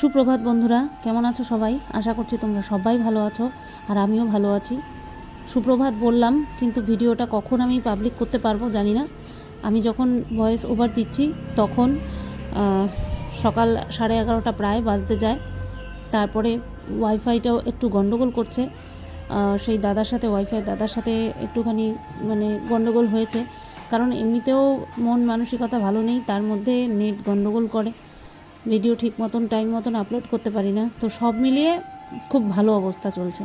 সুপ্রভাত বন্ধুরা, কেমন আছো সবাই? আশা করছি তোমরা সবাই ভালো আছো, আর আমিও ভালো আছি। সুপ্রভাত বললাম, কিন্তু ভিডিওটা কখন আমি পাবলিক করতে পারব জানি না। আমি যখন ভয়েস ওভার দিচ্ছি, তখন সকাল সাড়ে এগারোটা প্রায় বাজতে যায়। তারপরে ওয়াইফাইটাও একটু গণ্ডগোল করছে। সেই দাদার সাথে ওয়াইফাই দাদার সাথে একটুখানি মানে গণ্ডগোল হয়েছে। কারণ এমনিতেও মন মানসিকতা ভালো নেই, তার মধ্যে নেট গণ্ডগোল করে। ভিডিও ঠিক মতন টাইম মতন আপলোড করতে পারি না। তো সব মিলিয়ে খুব ভালো অবস্থা চলছে।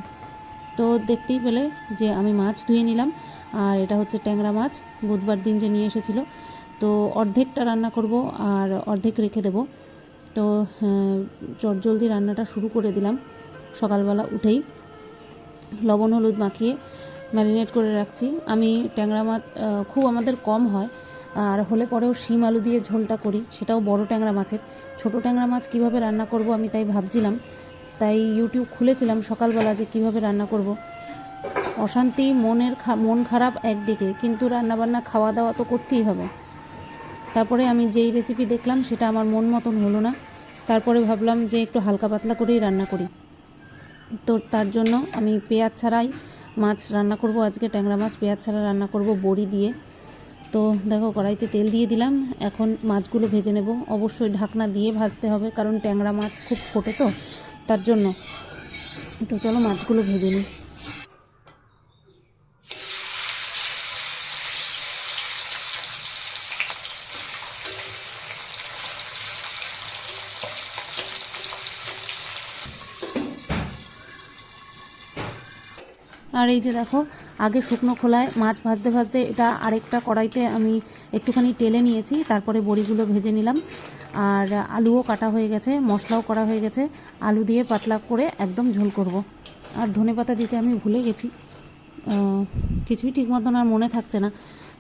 তো দেখতেই পেলে যে আমি মাছ ধুয়ে নিলাম। আর এটা হচ্ছে ট্যাংরা মাছ, বুধবার দিন যে নিয়ে এসেছিল। তো অর্ধেকটা রান্না করব আর অর্ধেক রেখে দেব। তো চটজলদি রান্নাটা শুরু করে দিলাম সকালবেলা উঠেই। লবণ, হলুদ মাখিয়ে ম্যারিনেট করে রাখছি। আমি ট্যাংরা মাছ খুব আমাদের কম হয়। আর হলে পরেও শিম আলু দিয়ে ঝোলটা করি। সেটাও বড় ট্যাংরা মাছের। ছোট ট্যাংরা মাছ কীভাবে রান্না করব আমি তাই ভাবছিলাম। তাই ইউটিউব খুলেছিলাম সকালবেলা যে কীভাবে রান্না করব। অশান্তি, মনের মন খারাপ একদিকে, কিন্তু রান্নাবান্না খাওয়া দাওয়া তো করতেই হবে। তারপরে আমি যেই রেসিপি দেখলাম সেটা আমার মন মতন হলো না। তারপরে ভাবলাম যে একটু হালকা পাতলা করেই রান্না করি। তো তার জন্য আমি পেঁয়াজ ছাড়াই মাছ রান্না করব আজকে, ট্যাংরা মাছ পেঁয়াজ ছাড়া রান্না করব বড়ি দিয়ে। তো দেখো কড়াইতে তেল দিয়ে দিলাম। এখন মাছগুলো ভেজে নেব। অবশ্যই ঢাকনা দিয়ে ভাজতে হবে, কারণ ট্যাংরা মাছ খুব ফোটে তো, তার জন্য। তো চলো মাছগুলো ভেজে নিই। আর এই যে দেখো আগে শুকনো খোলায় মাছ ভাজতে ভাজতে এটা আরেকটা কড়াইতে আমি একটুখানি টেলে নিয়েছি, তারপরে বড়িগুলো ভেজে নিলাম। আর আলুও কাটা হয়ে গেছে, মশলাও করা হয়ে গেছে। আলু দিয়ে পাতলা করে একদম ঝোল করব। আর ধনে পাতা দিতে আমি ভুলে গেছি। কিছুই ঠিক মতন আর মনে থাকছে না।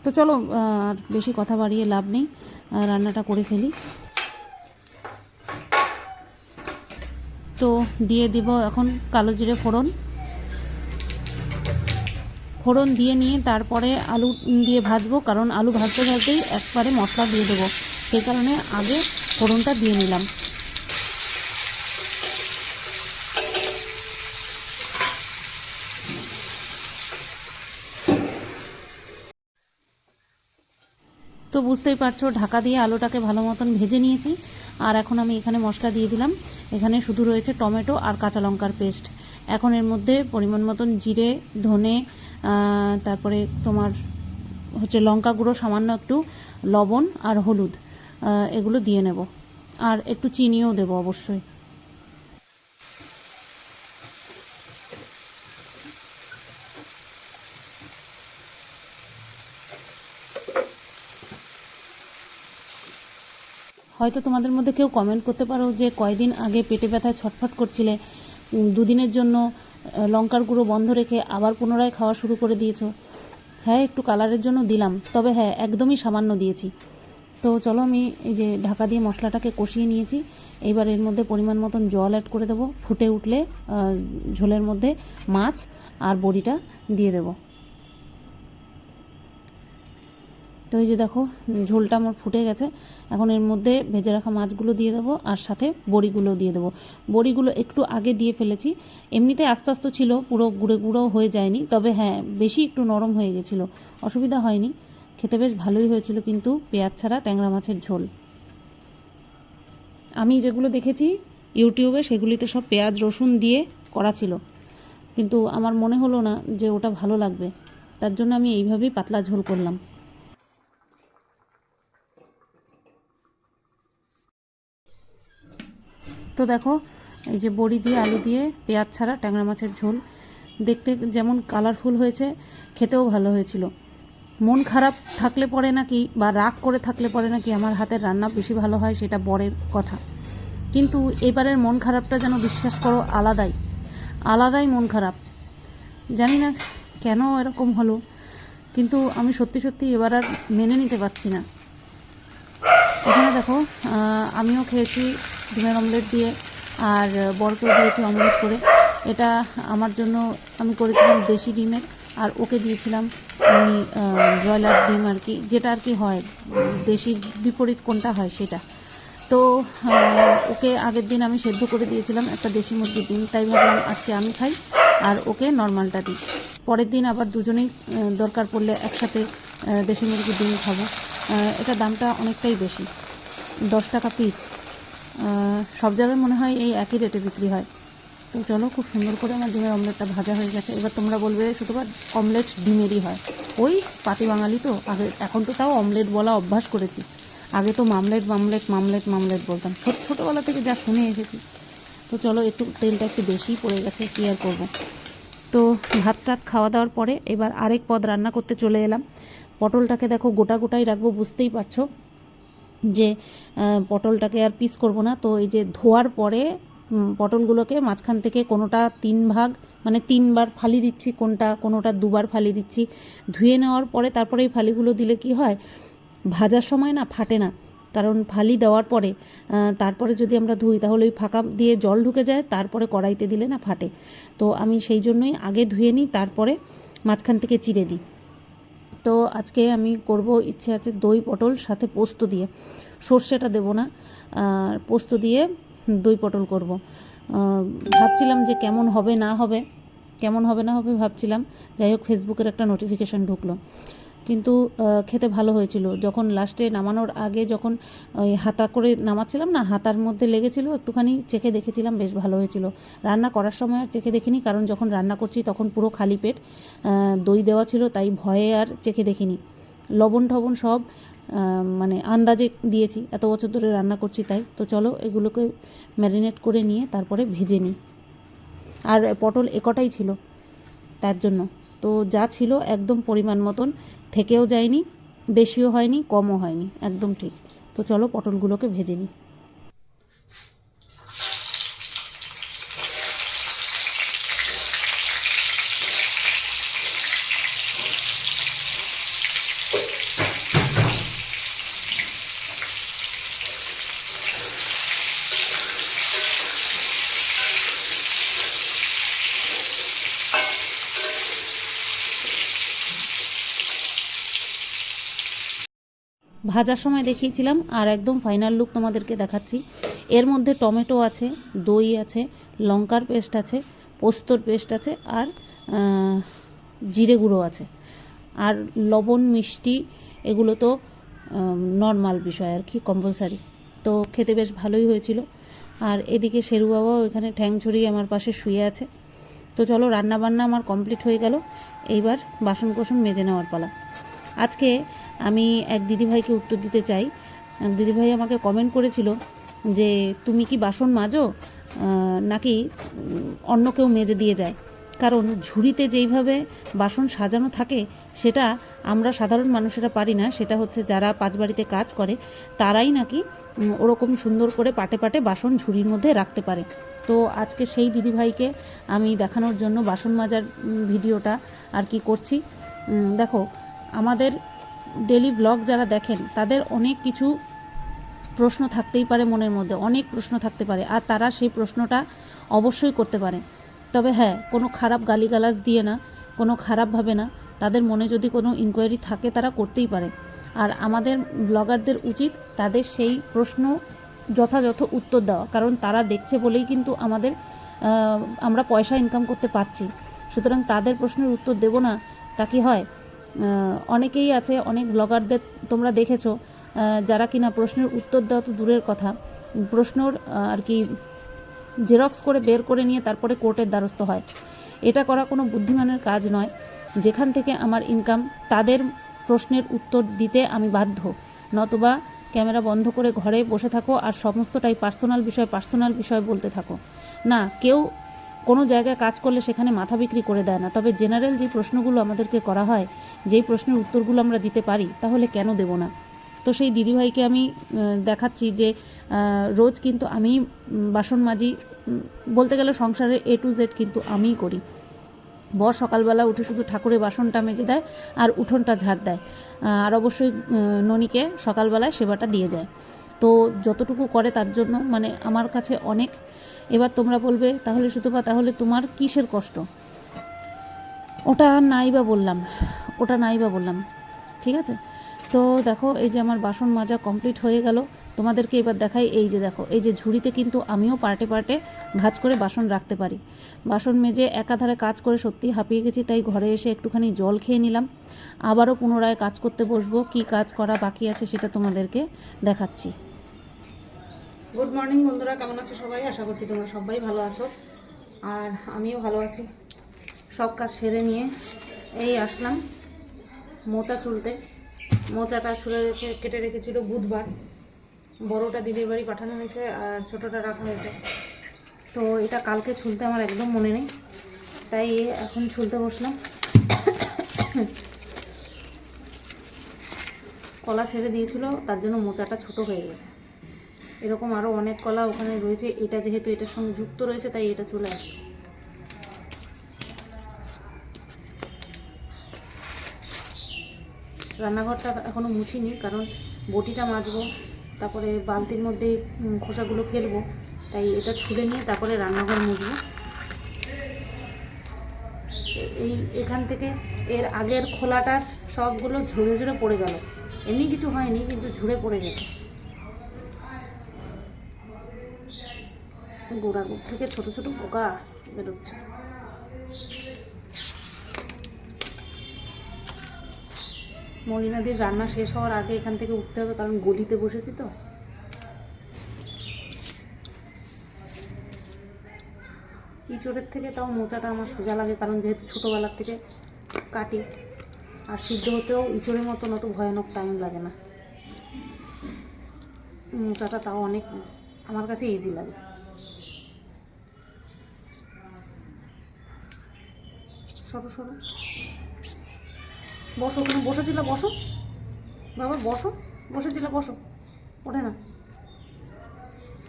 তো চলো আর বেশি কথা বাড়িয়ে লাভ নেই। রান্নাটা করে ফেলি। তো দিয়ে দিব এখন কালো জিরে ফোড়ন। ফোড়ন দিয়ে নিয়ে তারপরে আলু দিয়ে ভাজবো, কারণ আলু ভাজতে ভাজতেই একবারে মশলা দিয়ে দেবো। সেই কারণে আগে ফোড়নটা দিয়ে নিলাম। তো বুঝতেই পারছ, ঢাকা দিয়ে আলুটাকে ভালো মতন ভেজে নিয়েছি। আর এখন আমি এখানে মশলা দিয়ে দিলাম। এখানে শুধু রয়েছে টমেটো আর কাঁচা লঙ্কার পেস্ট। এখন এর মধ্যে পরিমাণ মতন জিরে, ধনে তারপরে তোমার হচ্ছে লঙ্কা গুঁড়ো, সামান্য একটু লবণ আর হলুদ এগুলো দিয়ে নেব। আর একটু চিনিও দেবো অবশ্যই। হয়তো তোমাদের মধ্যে কেউ কমেন্ট করতে পারো যে কয়দিন আগে পেটে ব্যথায় ছটফট করছিলে। দুদিনের জন্য লঙ্কার গুঁড়ো বন্ধ রেখে আবার পুনরায় খাওয়া শুরু করে দিয়েছ। হ্যাঁ একটু কালারের জন্য দিলাম, তবে হ্যাঁ একদমই সামান্য দিয়েছি। তো চলো আমি এই যে ঢাকা দিয়ে মশলাটাকে কষিয়ে নিয়েছি। এইবার এর মধ্যে পরিমাণ মতন জল অ্যাড করে দেবো। ফুটে উঠলে ঝোলের মধ্যে মাছ আর বড়িটা দিয়ে দেবো। তো এই যে দেখো, ঝোলটা আমার ফুটে গেছে। এখন এর মধ্যে ভেজে রাখা মাছগুলো দিয়ে দেবো, আর সাথে বড়িগুলো দিয়ে দেবো। বড়িগুলো একটু আগে দিয়ে ফেলেছি। এমনিতে আস্তে আস্তে ছিল, পুরো গুঁড়ো গুঁড়ো হয়ে যায়নি, তবে হ্যাঁ বেশি একটু নরম হয়ে গেছিল। অসুবিধা হয়নি। খেতে বেশ ভালোই হয়েছিল কিন্তু পেঁয়াজ ছাড়া ট্যাংরা মাছের ঝোল। আমি যেগুলো দেখেছি ইউটিউবে, সেগুলিতে সব পেঁয়াজ, রসুন দিয়ে করা ছিল। কিন্তু আমার মনে হলো না যে ওটা ভালো লাগবে। তার জন্য আমি এইভাবেই পাতলা ঝোল করলাম। তো দেখো, এই যে বড়ি দিয়ে, আলু দিয়ে, পেঁয়াজ ছাড়া, ট্যাংরা মাছের ঝোল। দেখতে যেমন কালারফুল হয়েছে, খেতেও ভালো হয়েছিল। মন খারাপ থাকলে পরে নাকি, বা রাগ করে থাকলে পরে নাকি আমার হাতের রান্না বেশি ভালো হয়, সেটা বরের কথা। কিন্তু এবারের মন খারাপটা যেন বিশ্বাস করো, আলাদাই। আলাদাই মন খারাপ। জানি না কেন এরকম হলো, কিন্তু আমি সত্যি সত্যি এবার আর মেনে নিতে পারছি না। এখানে দেখো আমিও খেয়েছি ডিমের অমলেট দিয়ে আর বরকেও দিয়েছি অমলেট করে। এটা আমার জন্য আমি করেছিলাম দেশি ডিমের, আর ওকে দিয়েছিলাম আমি ব্রয়লার ডিম আর কি, যেটা আর কি হয়, দেশির বিপরীত কোনটা হয় সেটা। তো ওকে আগের দিন আমি সেদ্ধ করে দিয়েছিলাম একটা দেশি মুরগির ডিম, তাই ভাবলাম আজকে আমি খাই আর ওকে নর্মালটা দিই। পরের দিন আবার দুজনেই দরকার পড়লে একসাথে দেশি মুরগির ডিম খাব। এটা দামটা অনেকটাই বেশি, দশ টাকা পিস সব জায়গায় মনে হয় এই একই রেটে বিক্রি হয়। তো চলো, খুব সুন্দর করে আমার ডিমের অমলেটটা ভাজা হয়ে গেছে। এবার তোমরা বলবে, শুধুবার অমলেট ডিমেরই হয়। ওই পাতি বাঙালি তো। আগে, এখন তো তাও অমলেট বলা অভ্যাস করেছি। আগে তো মামলেট মামলেট মামলেট মামলেট বলতাম। ছোট, ছোটোবেলা থেকে যা শুনে এসেছি। তো চলো, একটু তেলটা একটু বেশি পড়ে গেছে, কী আর করব। তো ভাত টাত খাওয়া দাওয়ার পরে এবার আরেক পদ রান্না করতে চলে এলাম। পটলটাকে দেখো গোটা গোটাই রাখব, বুঝতেই পারছ। যে পটলটাকে আর পিস করব না। তো এই যে ধোয়ার পরে পটলগুলোকে মাঝখান থেকে কোনোটা তিন ভাগ মানে তিনবার ফালি দিচ্ছি, কোনটা, কোনোটা দুবার ফালি দিচ্ছি। ধুয়ে নেওয়ার পরে তারপরে এই ফালিগুলো দিলে কি হয়, ভাজার সময় না ফাটে না। কারণ ফালি দেওয়ার পরে তারপরে যদি আমরা ধুই, তাহলে ওই ফাঁকা দিয়ে জল ঢুকে যায়, তারপরে কড়াইতে দিলে না ফাটে। তো আমি সেই জন্যই আগে ধুয়ে নিই, তারপরে মাঝখান থেকে চিড়ে দিই। তো আজকে আমি করব, ইচ্ছে আছে দই পটল, সাথে পোস্ত দিয়ে। সর্ষেটা দেব না পোস্ত দিয়ে দই পটল করব। ভাবছিলাম যে কেমন হবে না হবে, কেমন হবে না হবে ভাবছিলাম। যাই হোক ফেসবুকের একটা নোটিফিকেশান ঢুকলো। কিন্তু খেতে ভালো হয়েছিল। যখন লাস্টে নামানোর আগে যখন, ওই হাতা করে নামাচ্ছিলাম না, হাতার মধ্যে লেগেছিল, একটুখানি চেখে দেখেছিলাম, বেশ ভালো হয়েছিল। রান্না করার সময় আর চেখে দেখিনি, কারণ যখন রান্না করছি তখন পুরো খালি পেট দই দেওয়া ছিল, তাই ভয়ে আর চেখে দেখিনি। লবণ টবণ সব মানে আন্দাজে দিয়েছি, এত বছর ধরে রান্না করছি তাই। তো চলো, এগুলোকে ম্যারিনেট করে নিয়ে তারপরে ভেজে নিই। আর পটল একটাই ছিল, তার জন্য। তো যা ছিল একদম পরিমাণ মতন থেকেও যায়নি বেশিও হয়নি কমও হয়নি একদম ঠিক। তো চলো পটলগুলোকে ভেজে নিই। ভাজার সময় দেখিয়েছিলাম আর একদম ফাইনাল লুক তোমাদেরকে দেখাচ্ছি। এর মধ্যে টমেটো আছে, দই আছে, লঙ্কার পেস্ট আছে, পোস্তর পেস্ট আছে আর জিরে গুঁড়ো আছে। আর লবণ, মিষ্টি এগুলো তো নর্মাল বিষয় আর কি কম্পালসারি তো খেতে বেশ ভালোই হয়েছিল। আর এদিকে শেরু বাবাও এখানে ঠ্যাং ছড়িয়ে আমার পাশে শুয়ে আছে। তো চলো রান্না বান্না আমার কমপ্লিট হয়ে গেল। এইবার বাসন কোসন মেজে নেওয়ার পালা। আজকে আমি এক দিদিভাইকে উত্তর দিতে চাই। দিদিভাই আমাকে কমেন্ট করেছিল যে, তুমি কি বাসন মাজো? নাকি অন্য কেউ মেজে দিয়ে যায়? কারণ ঝুড়িতে যেইভাবে বাসন সাজানো থাকে, সেটা আমরা সাধারণ মানুষেরা পারি না। সেটা হচ্ছে যারা পাঁচ বাড়িতে কাজ করে, তারাই নাকি ওরকম সুন্দর করে পাটে পাটে বাসন ঝুড়ির মধ্যে রাখতে পারে। তো আজকে সেই দিদিভাইকে আমি দেখানোর জন্য বাসন মাজার ভিডিওটা আর কি করছি। দেখো আমাদের ডেলি ব্লগ যারা দেখেন, তাদের অনেক কিছু প্রশ্ন থাকতেই পারে মনের মধ্যে, অনেক প্রশ্ন থাকতে পারে, আর তারা সেই প্রশ্নটা অবশ্যই করতে পারে। তবে হ্যাঁ কোনো খারাপ গালিগালাজ দিয়ে না, কোনো খারাপভাবে না, তাদের মনে যদি কোনো ইনকোয়ারি থাকে তারা করতেই পারে। আর আমাদের ব্লগারদের উচিত তাদের সেই প্রশ্ন যথাযথ উত্তর দেওয়া, কারণ তারা দেখছে বলেই কিন্তু আমাদের আমরা পয়সা ইনকাম করতে পারছি। সুতরাং তাদের প্রশ্নের উত্তর দেব না, তা কি হয়? অনেকেই আছে, অনেক ব্লগারদের তোমরা দেখেছ যারা কিনা প্রশ্নের উত্তর দেওয়া তো দূরের কথা। প্রশ্নর আর কি জেরক্স করে বের করে নিয়ে তারপরে কোর্টের দ্বারস্থ হয়। এটা করা কোনো বুদ্ধিমানের কাজ নয়। যেখান থেকে আমার ইনকাম তাদের প্রশ্নের উত্তর দিতে আমি বাধ্য। নতুবা ক্যামেরা বন্ধ করে ঘরে বসে থাকো আর সমস্তটাই পার্সোনাল বিষয় পার্সোনাল বিষয় বলতে থাকো। না, কেউ কোনো জায়গায় কাজ করলে সেখানে মাথা বিক্রি করে দেয় না। তবে জেনারেল যে প্রশ্নগুলো আমাদেরকে করা হয়, যেই প্রশ্নের উত্তরগুলো আমরা দিতে পারি, তাহলে কেন দেব না? তো সেই দিদিভাইকে আমি দেখাচ্ছি যে রোজ কিন্তু আমি বাসন মাজি বলতে গেলে সংসারে এ টু জেড কিন্তু আমিই করি। বর সকালবেলা উঠে শুধু ঠাকুরের বাসনটা মেজে দেয় আর উঠোনটা ঝাড় দেয়। আর অবশ্যই ননিকে সকালবেলায় সেবাটা দিয়ে যায়। তো যতটুকু করে তার জন্য মানে আমার কাছে অনেক। এবার তোমরা বলবে, তাহলে সুতপা, তাহলে তোমার কিসের কষ্ট? ওটা নাই বা বললাম, ওটা নাই বা বললাম, ঠিক আছে? তো দেখো, এই যে আমার বাসন মাজা কমপ্লিট হয়ে গেল। তোমাদেরকে এবার দেখাই, এই যে দেখো, এই যে ঝুড়িতে কিন্তু আমিও পার্টে পার্টে ভাজ করে বাসন রাখতে পারি। বাসন মেজে একাধারে কাজ করে সত্যি হাঁপিয়ে গেছি, তাই ঘরে এসে একটুখানি জল খেয়ে নিলাম। আবারও পুনরায় কাজ করতে বসবো, কি কাজ করা বাকি আছে সেটা তোমাদেরকে দেখাচ্ছি। গুড মর্নিং বন্ধুরা, কেমন আছো সবাই? আশা করছি তোমরা সবাই ভালো আছো। আর আমিও ভালো আছি। সব কাজ সেরে নিয়ে এই আসলাম মোচা চুলতে। মোচাটা ছুলে রেখে কেটে রেখেছিল বুধবার। বড়টা দিদির বাড়ি পাঠানো হয়েছে আর ছোটোটা রাখা হয়েছে। তো এটা কালকে ছুলতে আমার একদম মনে নেই। তাই এখন ছুলতে বসলাম। কলা ছেড়ে দিয়েছিল, তার জন্য মোচাটা ছোট হয়ে গেছে। এরকম আরও অনেক কলা ওখানে রয়েছে। এটা যেহেতু এটার সঙ্গে যুক্ত রয়েছে, তাই এটা চলে আসছে। রান্নাঘরটা এখনও মুছিনি, কারণ বটিটা মাজবো, তারপরে বালতির মধ্যে খোসাগুলো ফেলব, তাই এটা ছুলে নিয়ে তারপরে রান্নাঘর মুছবো। এই, এখান থেকে এর আগের খোলাটার সবগুলো ঝরে ঝরে পড়ে গেল। এমনি কিছু হয়নি, কিন্তু ঝুড়ে পড়ে গেছে। গোড়া গোড় থেকে ছোট ছোট পোকা বেরোচ্ছে। মরিনাদির রান্না শেষ হওয়ার আগে এখান থেকে উঠতে হবে, কারণ গলিতে বসেছি তো। ইঁচড়ের থেকে তাও মোচাটা আমার সোজা লাগে, কারণ যেহেতু ছোটোবেলার থেকে কাটি, আর সিদ্ধ হতেও ইঁচড়ের মতন অত ভয়ানক টাইম লাগে না। মোচাটা তাও অনেক, আমার কাছে ইজি লাগে। সরো সরো বসো ওখানে বসেছিল, বসো। বাবা, বসো, বসেছিল, বসো। ওঠে না।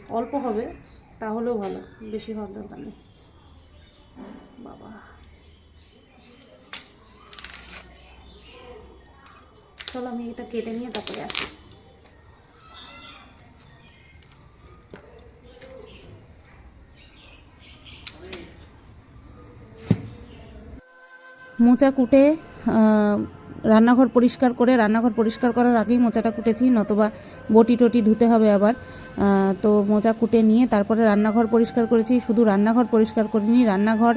অল্প হবে, তাহলেও ভালো, বেশি হওয়ার দরকার নেই। বাবা। চলো আমি এটা কেটে নিয়ে তারপরে আসি। মোচা কুটে রান্নাঘর পরিষ্কার করে, রান্নাঘর পরিষ্কার করার আগেই মোচাটা কুটেছি, নতবা বটি টটি ধুতে হবে আবার। তো মোচা কুটে নিয়ে তারপরে রান্নাঘর পরিষ্কার করেছি, শুধু রান্নাঘর পরিষ্কার করিনি, রান্নাঘর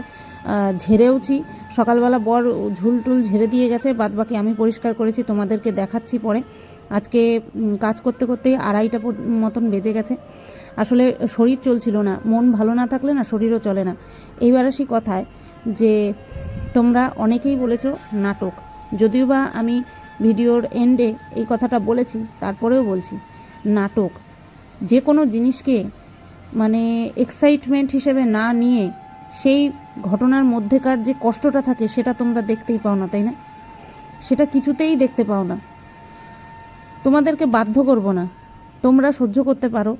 ঝেড়েওছি। সকালবেলা বর ঝুল টুল ঝেড়ে দিয়ে গেছে বাদ বাকি আমি পরিষ্কার করেছি, তোমাদেরকে দেখাচ্ছি পরে। আজকে কাজ করতে করতে আড়াইটা মতন বেজে গেছে। আসলে শরীর চলছিল না, মন ভালো না থাকলে না শরীরও চলে না। এইবার আসি কথায় যে তোমরা অনেকেই বলেছ নাটক। যদিও বা আমি ভিডিওর এন্ডে এই কথাটা বলেছি, তারপরেও বলছি, নাটক। যে কোনো জিনিসকে মানে এক্সাইটমেন্ট হিসেবে না নিয়ে সেই ঘটনার মধ্যেকার যে কষ্টটা থাকে সেটা তোমরা দেখতেই পাও না, তাই না? সেটা কিছুতেই দেখতে পাও না। তোমাদেরকে বাধ্য করব না। তোমরা সহ্য করতে পারো।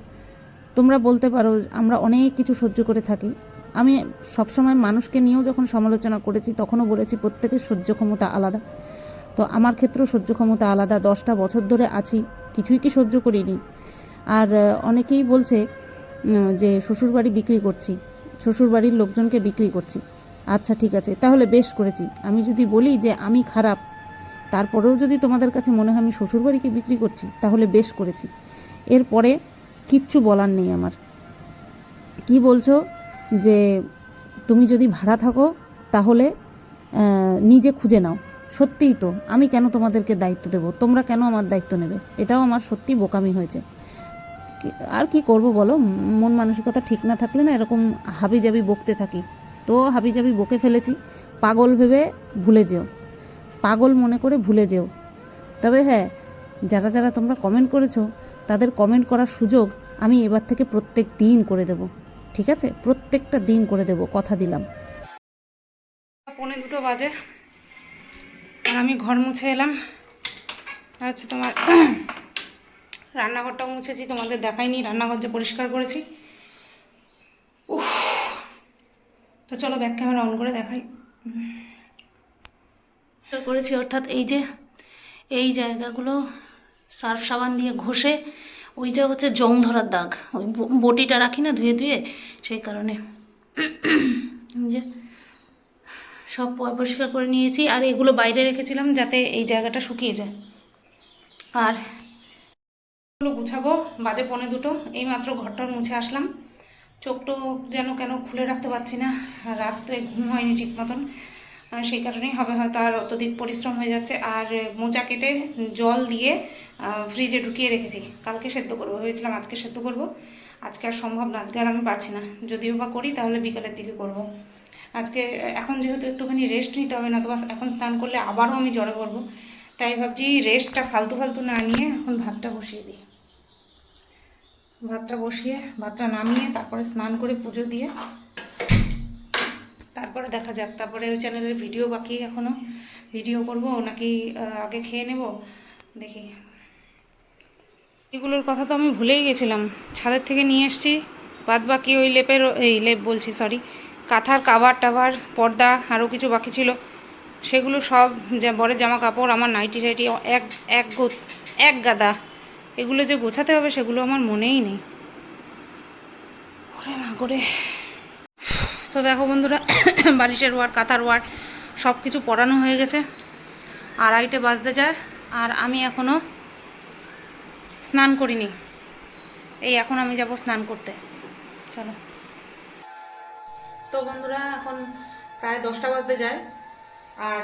তোমরা বলতে পারো, আমরা অনেক কিছু সহ্য করে থাকি। আমি সবসময় মানুষকে নিয়েও যখন সমালোচনা করেছি, তখনও বলেছি প্রত্যেকের সহ্য ক্ষমতা আলাদা। তো আমার ক্ষেত্রেও সহ্য ক্ষমতা আলাদা। দশটা বছর ধরে আছি, কিছুই কি সহ্য করিনি। আর অনেকেই বলছে যে শ্বশুরবাড়ি বিক্রি করছি, শ্বশুরবাড়ির লোকজনকে বিক্রি করছি। আচ্ছা ঠিক আছে, তাহলে বেশ করেছি। আমি যদি বলি যে আমি খারাপ, তারপরেও যদি তোমাদের কাছে মনে হয় আমি শ্বশুরবাড়িকে বিক্রি করছি, তাহলে বেশ করেছি। এরপরে কিচ্ছু বলার নেই আমার। কি বলছো? যে তুমি যদি ভাড়া থাকো, তাহলে নিজে খুঁজে নাও। সত্যিই তো, আমি কেন তোমাদেরকে দায়িত্ব দেব? তোমরা কেন আমার দায়িত্ব নেবে? এটাও আমার সত্যি বোকামি হয়েছে। আর কি করব বলো? মন মানসিকতা ঠিক না থাকলে না এরকম হাবিজাবি বকতে থাকি। তো হাবিজাবি বকে ফেলেছি। পাগল ভেবে ভুলে যেও। পাগল মনে করে ভুলে যেও। তবে হ্যাঁ যারা যারা তোমরা কমেন্ট করেছ, তাদের কমেন্ট করার সুযোগ আমি এবার থেকে প্রত্যেক দিন করে দেব। ঠিক আছে? প্রত্যেকটা দিন করে দেব, কথা দিলাম। পৌনে দুটো বাজে। আর আমি ঘর মুছে এলাম। আর হচ্ছে তোমার রান্নাঘরটাও মুছেছি, তোমাদের দেখাইনি, রান্নাঘর যে পরিষ্কার করেছি। তো চলো ব্যাক ক্যামেরা অন করে দেখাই। করেছি অর্থাৎ এই যে, এই জায়গাগুলো সার্ফ সাবান দিয়ে ঘষে ওইটা হচ্ছে জং ধরার দাগ। ওই বটিটা রাখি না ধুয়ে ধুয়ে, সেই কারণে যে সব পরিষ্কার করে নিয়েছি। আর এগুলো বাইরে রেখেছিলাম যাতে এই জায়গাটা শুকিয়ে যায়। আরগুলো গুছাবো, বাজে পনে দুটো। এইমাত্র ঘরটার মুছে আসলাম। চোখটো যেন কেন খুলে রাখতে পারছি না। রাত্রে ঘুম হয়নি ঠিক মতন। সেই কারণেই হবে হয়তো আর অত্যধিক পরিশ্রম হয়ে যাচ্ছে। আর মোচা কেটে জল দিয়ে ফ্রিজে ঢুকিয়ে রেখেছি। কালকে সেদ্ধ করব, ভেবেছিলাম আজকে সেদ্ধ করব। আজকে আর সম্ভব না, আজকে আর আমি পারছি না। যদিও বা করি, তাহলে বিকালের দিকে করব। আজকে এখন যেহেতু একটুখানি রেস্ট নিতে হবে না, তো বাস এখন স্নান করলে আবারও আমি জ্বরে পড়ব। তাই ভাবছি রেস্টটা ফালতু ফালতু না নিয়ে এখন ভাতটা বসিয়ে দিই। ভাতটা বসিয়ে, ভাতটা নামিয়ে তারপরে স্নান করে পুজো দিয়ে তারপরে দেখা যাক। তারপরে ওই চ্যানেলের ভিডিও বাকি এখনও ভিডিও করব, নাকি আগে খেয়ে নেব? দেখি। এগুলোর কথা তো আমি ভুলেই গেছিলাম। ছাদের থেকে নিয়ে এসেছি। বাদ বাকি ওই লেপের, এই লেপ বলছি সরি কাঁথার কাবার টাবার, পর্দা আরও কিছু বাকি ছিল। সেগুলো সব বরের জামা কাপড় আমার নাইটি টাইটি, এক এক গো এক গাদা। এগুলো যে গোছাতে হবে, সেগুলো আমার মনেই নেই। ওরে মা করে তো দেখো বন্ধুরা, বালিশের ওয়ার, কাঁথার ওয়ার সব কিছু পরানো হয়ে গেছে। আড়াইটে বাজতে যায়, আর আমি এখনও স্নান করিনি। এই এখন আমি যাব স্নান করতে। চলো। তো বন্ধুরা, এখন প্রায় দশটা বাজতে যায়, আর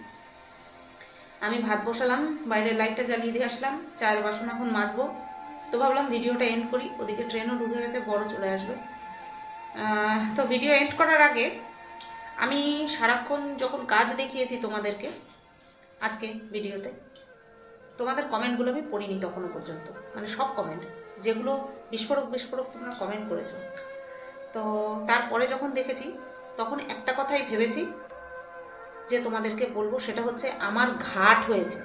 আমি ভাত বসালাম, বাইরের লাইটটা জ্বালিয়ে দিয়ে আসলাম, চায়ের বাসন এখন মাজবো। তো ভাবলাম ভিডিওটা এন্ড করি, ওদিকে ট্রেনও ঢুকে গেছে, বড় চলে আসবে। তো ভিডিও এন্ড করার আগে আমি সারাক্ষণ যখন কাজ দেখিয়েছি তোমাদেরকে আজকে ভিডিওতে তোমাদের কমেন্টগুলো আমি পড়িনি তখনও পর্যন্ত। মানে সব কমেন্ট যেগুলো বিস্ফোরক বিস্ফোরক তোমরা কমেন্ট করেছ। তো তারপরে যখন দেখেছি, তখন একটা কথাই ভেবেছি যে তোমাদেরকে বলব, সেটা হচ্ছে আমার ঘাট হয়েছে।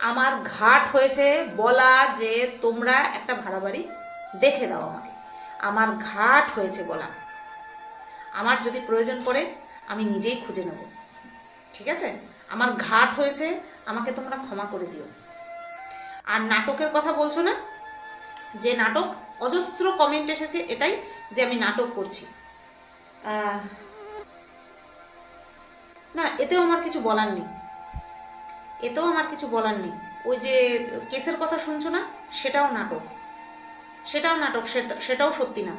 আমার ঘাট হয়েছে বলা যে তোমরা একটা ভাড়া বাড়ি দেখে দাও আমাকে। আমার ঘাট হয়েছে বলা। আমার যদি প্রয়োজন পড়ে, আমি নিজেই খুঁজে নেব। ঠিক আছে? আমার ঘাট হয়েছে, আমাকে তোমরা ক্ষমা করে দিও। আর নাটকের কথা বলছো না? যে নাটক, অজস্র কমেন্ট এসেছে এটাই যে আমি নাটক করছি। না, এতেও আমার কিছু বলার নেই। এতেও আমার কিছু বলার নেই। ওই যে কেসের কথা শুনছো না? সেটাও নাটক। সেটাও নাটক, সেটা- সেটাও সত্যি না।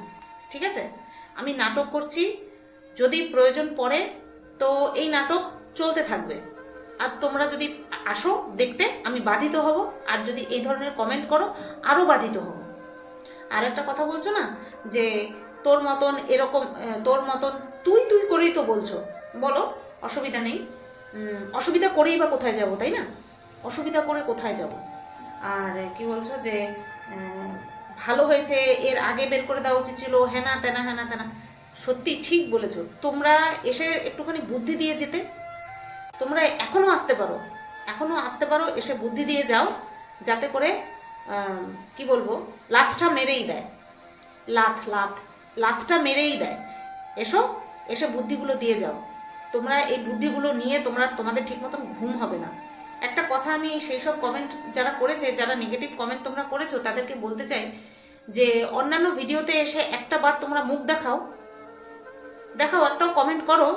ঠিক আছে? আমি নাটক করছি, যদি প্রয়োজন পড়ে, তো এই নাটক চলতে থাকবে। আর তোমরা যদি আসো দেখতে, আমি বাধিত হব। আর যদি এই ধরনের কমেন্ট করো আরও বাধিত হব। আর একটা কথা বলছো না? যে তোর মতন এরকম তোর মতন তুই তুই করেই তো বলছো। বলো, অসুবিধা নেই। অসুবিধা করেই বা কোথায় যাব, তাই না? অসুবিধা করে কোথায় যাব? আর কি বলছো যে ভালো হয়েছে, এর আগে বের করে দেওয়া উচিত ছিল হ্যানা তেনা হ্যানা তেনা। সত্যি ঠিক বলেছ। তোমরা এসে একটুখানি বুদ্ধি দিয়ে যেতে। তোমরা এখনও আসতে পারো। এখনও আসতে পারো, এসে বুদ্ধি দিয়ে যাও, যাতে করে কি বলব লাথটা মেরেই দেয়। লাথ লাথ লাথটা মেরেই দেয়। এসো, এসে বুদ্ধিগুলো দিয়ে যাও। তোমরা এই বুদ্ধিগুলো নিয়ে তোমরা, তোমাদের ঠিক মতন ঘুম হবে না। একটা কথা আমি সেই সব কমেন্ট যারা করেছে, যারা নেগেটিভ কমেন্ট তোমরা করেছ, তাদেরকে বলতে চাই যে অন্যান্য ভিডিওতে এসে একটা বার তোমরা মুখ দেখাও। দেখাও, একটাও কমেন্ট করো।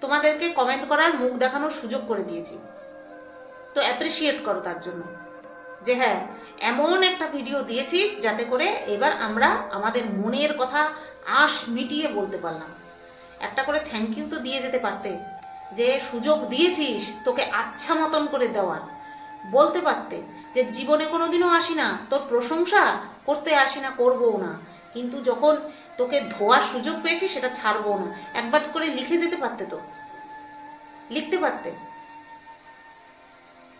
তোমাদেরকে কমেন্ট করার মুখ দেখানোর সুযোগ করে দিয়েছি। তো অ্যাপ্রিসিয়েট করো তার জন্য। যে হ্যাঁ এমন একটা ভিডিও দিয়েছিস যাতে করে এবার আমরা আমাদের মনের কথা আশ মিটিয়ে বলতে পারলাম। একটা করে থ্যাংক ইউ তো দিয়ে যেতে পারতে। যে সুযোগ দিয়েছিস তোকে আচ্ছা মতন করে দেওয়ার। বলতে পারতে যে জীবনে কোনোদিনও আসি না, তোর প্রশংসা করতে আসি না, করবও না। কিন্তু যখন তোকে ধোয়ার সুযোগ পেয়েছি সেটা ছাড়বো না। একবার করে লিখে যেতে পারতে তো। লিখতে পারতে।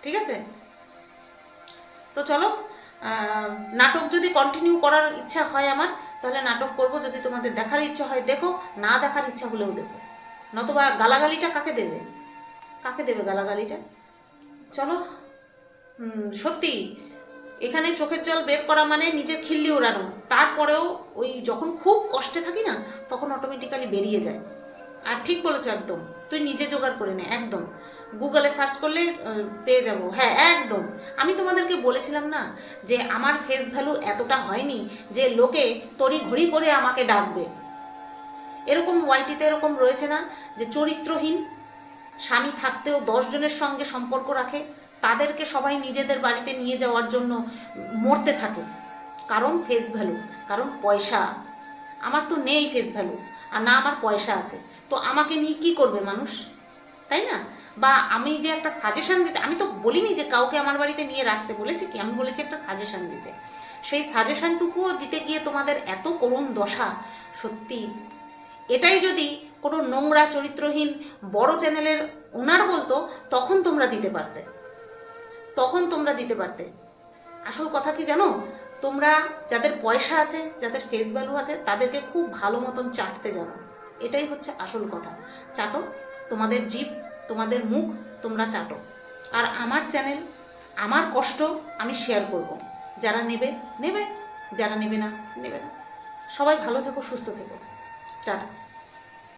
ঠিক আছে? তো চলো নাটক যদি কন্টিনিউ করার ইচ্ছা হয় আমার, তাহলে নাটক করব। যদি তোমাদের দেখার ইচ্ছা হয়, দেখো। না দেখার ইচ্ছা হলেও দেখো। নতুবা গালাগালিটা কাকে দেবে? কাকে দেবে গালাগালিটা? চলো। সত্যি, এখানে চোখের জল বের করা মানে নিজের খিল্লি ওড়ানো। তারপরেও ওই যখন খুব কষ্টে থাকি না, তখন অটোমেটিক্যালি বেরিয়ে যায়। আর ঠিক বলেছ একদম, তুই নিজে জোগাড় করে নে, একদম। গুগলে সার্চ করলে পেয়ে যাব। হ্যাঁ একদম। আমি তোমাদেরকে বলেছিলাম না যে আমার ফেস ভ্যালু এতটা হয়নি যে লোকে তড়ি ঘড়ি করে আমাকে ডাকবে। এরকম ওয়াইটিতে এরকম রয়েছে না যে চরিত্রহীন, স্বামী থাকতেও দশ জনের সঙ্গে সম্পর্ক রাখে, তাদেরকে সবাই নিজেদের বাড়িতে নিয়ে যাওয়ার জন্য মরতে থাকে। কারণ ফেস ভ্যালু কারণ পয়সা। আমার তো নেই ফেস ভ্যালু আর না আমার পয়সা আছে। তো আমাকে নিয়ে কি করবে মানুষ? তাই না? বা আমি যে একটা সাজেশন দিতে, আমি তো বলিনি যে কাউকে আমার বাড়িতে নিয়ে রাখতে, বলেছি কি? আমি বলেছি একটা সাজেশন দিতে। সেই সাজেশনটুকুও দিতে গিয়ে তোমাদের এত করুণ দশা, সত্যি এটাই যদি কোনো নোংরা চরিত্রহীন বড় চ্যানেলের ওনার বলতো, তখন তোমরা দিতে পারতে। তখন তোমরা দিতে পারতে। আসল কথা কি জানো? তোমরা যাদের পয়সা আছে, যাদের ফেস ভ্যালু আছে, তাদেরকে খুব ভালো মতন চাটতে জানো। এটাই হচ্ছে আসল কথা। চাটো, তোমাদের জিভ তোমাদের মুখ, তোমরা চাটো। আর আমার চ্যানেল, আমার কষ্ট আমি শেয়ার করব। যারা নেবে নেবে। যারা নেবে না নেবে না। সবাই ভালো থেকো, সুস্থ থেকো। টাটা